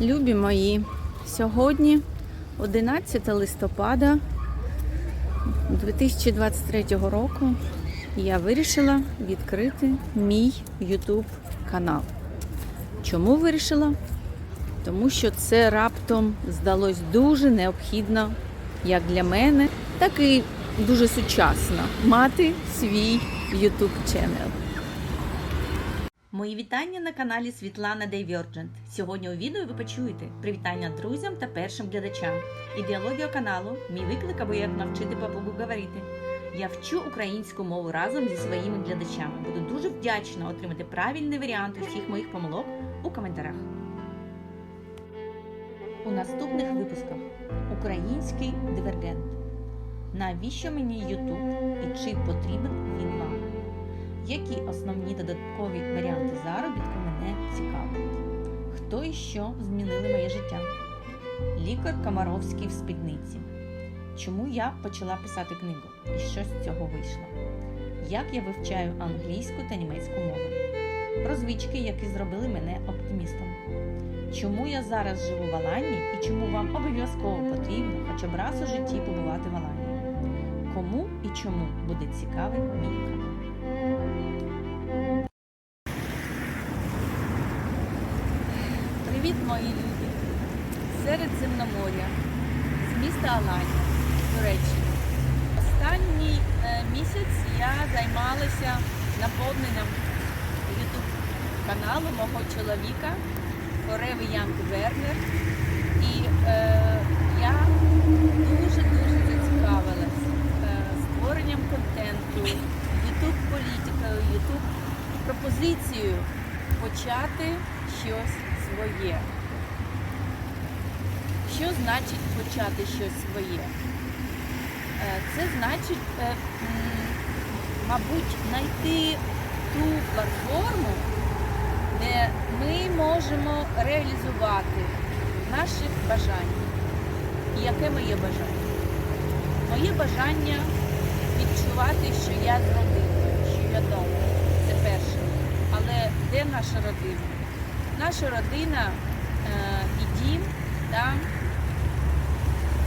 Любі мої, сьогодні 11 листопада 2023 року я вирішила відкрити мій YouTube канал. Чому вирішила? Тому що це раптом здалось дуже необхідно як для мене, так і дуже сучасно мати свій YouTube ченел. Мої вітання на каналі Світлана Divergent. Сьогодні у відео ви почуєте привітання друзям та першим глядачам, ідеологію каналу, мій виклик або як навчити папугу говорити. Я вчу українську мову разом зі своїми глядачами. Буду дуже вдячна отримати правильний варіант усіх моїх помилок у коментарях. У наступних випусках Український дивергент. Навіщо мені YouTube і чи потрібен він вам? Які основні додаткові варіанти заробітку мене цікавлять? Хто і що змінили моє життя? Лікар Комаровський в спідниці. Чому я почала писати книгу і що з цього вийшло? Як я вивчаю англійську та німецьку мови? Про звички, які зробили мене оптимістом. Чому я зараз живу в Алані і чому вам обов'язково потрібно хоча б раз у житті побувати в Алані? Кому і чому буде цікавий мій канал? Привіт, мої любі! Середземномор'я з міста Аланія, Туреччина. Останній е, місяць я займалася наповненням YouTube каналу мого чоловіка Фореви Янг Вернер. І е, я дуже-дуже зацікавилась е, створенням контенту, YouTube політикою, YouTube пропозицією почати щось своє. Що значить почати щось своє? Е, Це значить, е, мабуть, знайти ту платформу, де ми можемо реалізувати наші бажання. І яке моє бажання? Моє бажання відчувати, що я зробила, що я вдома. Це перше. Але де наша родина? Наша родина е, і дім, там,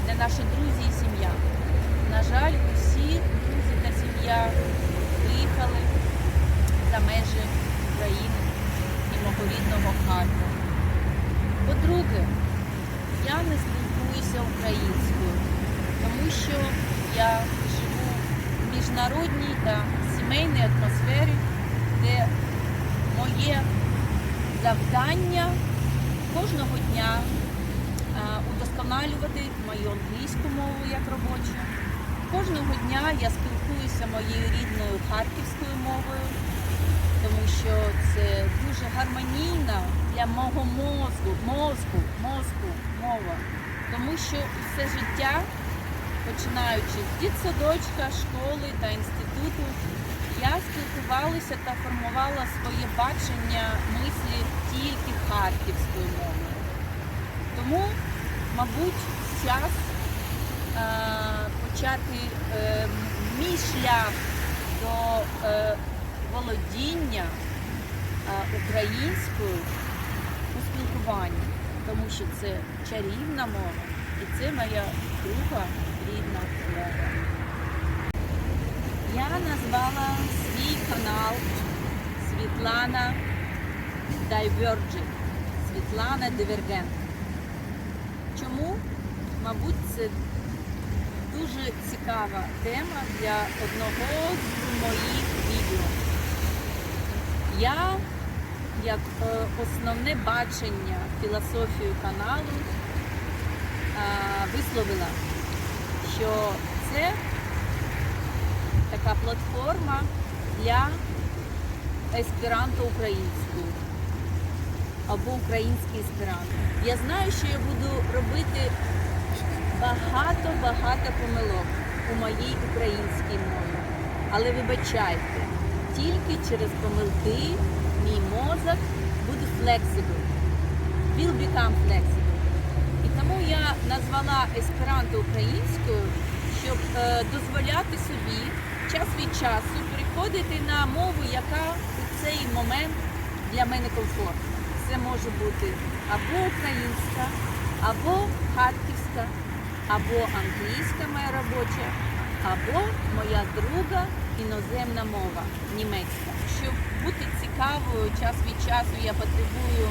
де наші друзі і сім'я. На жаль, усі друзі та сім'я виїхали за межі України і мого рідного Харкова. По-друге, я не спілкуюся українською, тому що я живу в міжнародній та сімейній атмосфері, де моє завдання кожного дня е, удосконалювати мою англійську мову як робочу. Кожного дня я спілкуюся моєю рідною харківською мовою, тому що це дуже гармонійна для мого мозку, мозку, мозку мова. Тому що все життя, починаючи з дитсадочка, школи та інституту, я спілкувалася та формувала своє бачення мислі тільки харківською мовою. Тому, мабуть, час е, почати е, мій шлях до е, володіння е, українською у спілкуванні, тому що це чарівна мова і це моя друга рідна мова. Я назвала свій канал Світлана Divergent. Світлана Дивергент. Чому? Мабуть, це дуже цікава тема для одного з моїх відео. Я, як е, основне бачення філософію каналу, е, висловила, що це така платформа для есперанто українською або український есперанто. Я знаю, що я буду робити багато-багато помилок у моїй українській мові. Але вибачайте, тільки через помилки мій мозок буде flexible. Will become flexible. І тому я назвала есперанто українською, щоб е, дозволяти собі час від часу переходити на мову, яка у цей момент для мене комфортна. Це може бути або українська, або харківська, або англійська моя робоча, або моя друга іноземна мова німецька. Щоб бути цікавою час від часу, я потребую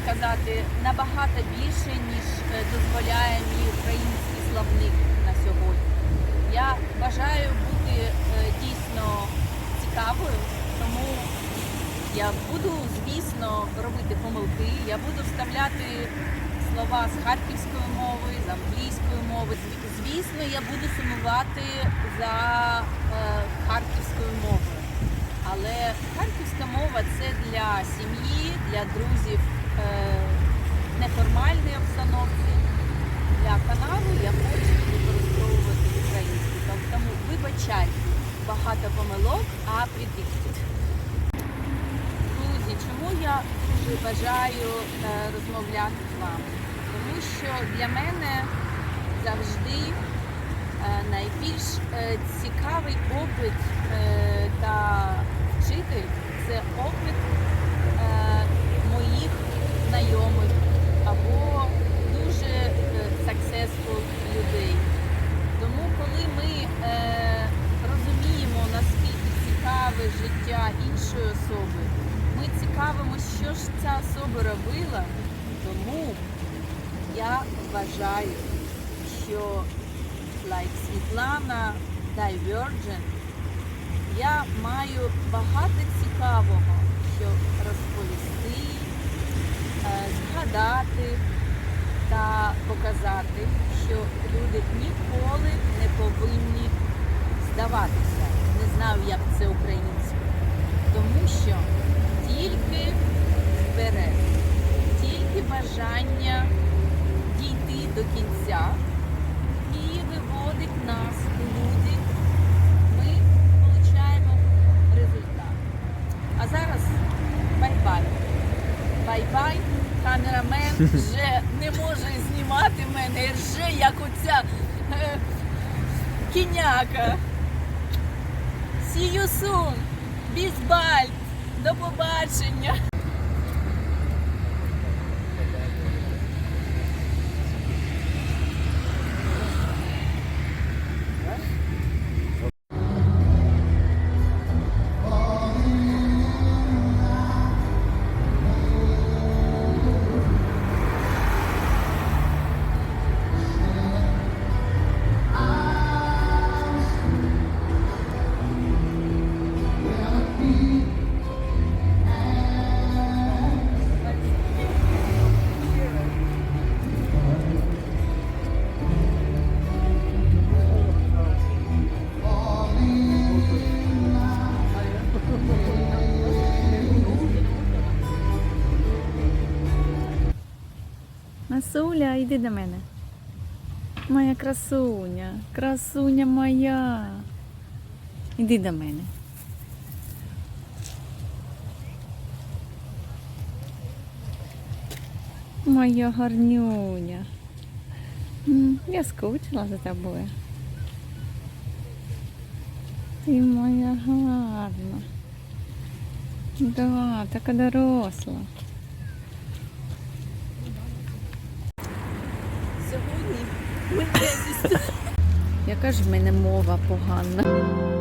сказати набагато більше, ніж е, дозволяє мій український словник на сьогодні. Я бажаю е, дійсно цікавою, тому я буду, звісно, робити помилки. Я буду вставляти слова з харківської мови, з англійської мови. Звісно, я буду сумувати за е, харківською мовою. Але харківська мова це для сім'ї, для друзів е, в неформальній. Для каналу я хочу українську. Тому вибачайте, багато помилок, а predicted. Друзі, чому я дуже бажаю е, розмовляти з вами? Тому що для мене завжди е, найбільш е, цікавий опит та вчитель це опит моїх знайомих або дуже е, successful людей. Тому, коли ми е, розуміємо, наскільки цікаве життя іншої особи, ми цікавимося, що ж ця особа. Тому я вважаю, що like Світлана Divergent, я маю багато цікавого, що розповісти, е, згадати та показати, що люди ніколи не повинні здаватися. Не знаю, як це українською. Тому що тільки вперед, тільки бажання дійти до кінця і виводить нас у люди, ми отримуємо результат. А зараз бай-бай. Бай-бай. Камерамен вже не може знімати мене, рже, як оця е, кіняка. See you soon. Bald. До побачення. Масуля, йди до мене. Моя красуня, красуня моя. Іди до мене. Моя гарнюня. Я скучила за тобою. Ти моя гарна. Да, така доросла. Сьогодні ми Яка ж в мене мова погана.